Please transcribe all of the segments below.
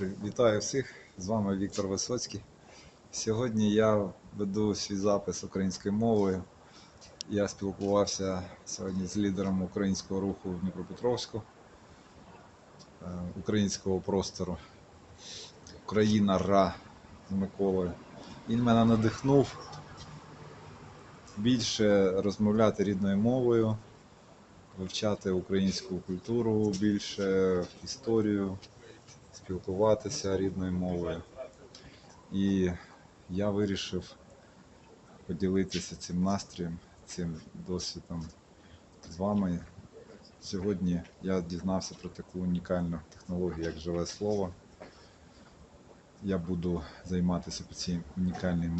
Вітаю всіх! З вами Віктор Висоцький. Сьогодні я веду свій запис українською мовою. Я спілкувався сьогодні з лідером українського руху в Дніпропетровську, е, українського простору Україна Ра з Миколою. Він мене надихнув більше розмовляти рідною мовою, вивчати українську культуру більше, історію, спілкуватися рідною мовою. І я вирішив поділитися цим настроєм, цим досвідом з вами. Сьогодні я дізнався про таку унікальну технологію, як живе слово. Я буду займатися по цій унікальній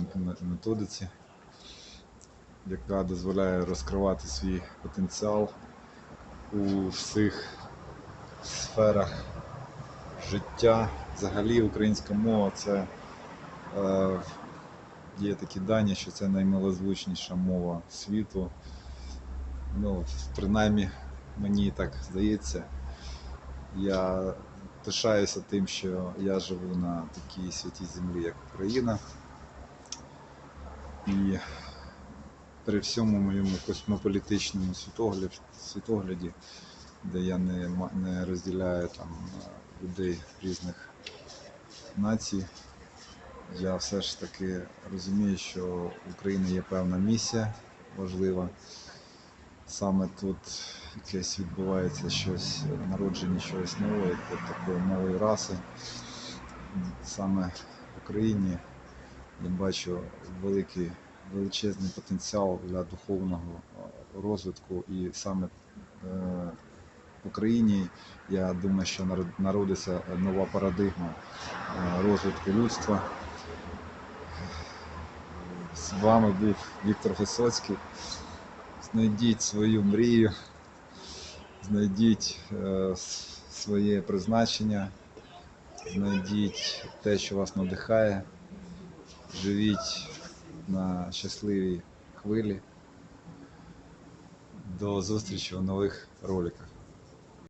методиці, яка дозволяє розкривати свій потенціал у всіх сферах життя. Взагалі українська мова це е, є такі дані, що це наймилозвучніша мова світу. Ну, принаймні, мені так здається. Я пишаюся тим, що я живу на такій святій землі, як Україна. І при всьому моєму космополітичному світогляді, світогляді де я не, не розділяю там е, людей різних націй, я все ж таки розумію, що в Україні є певна місія важлива. Саме тут якесь відбувається щось, народження чогось нового, такої нової раси. Саме в Україні я бачу великий величезний потенціал для духовного розвитку і саме е, в Україні я думаю, що народиться нова парадигма е, розвитку людства. З вами був Віктор Висоцький. Знайдіть свою мрію, знайдіть е, своє призначення, знайдіть те, що вас надихає, живіть на щасливій хвилі. До зустрічі у нових роликах.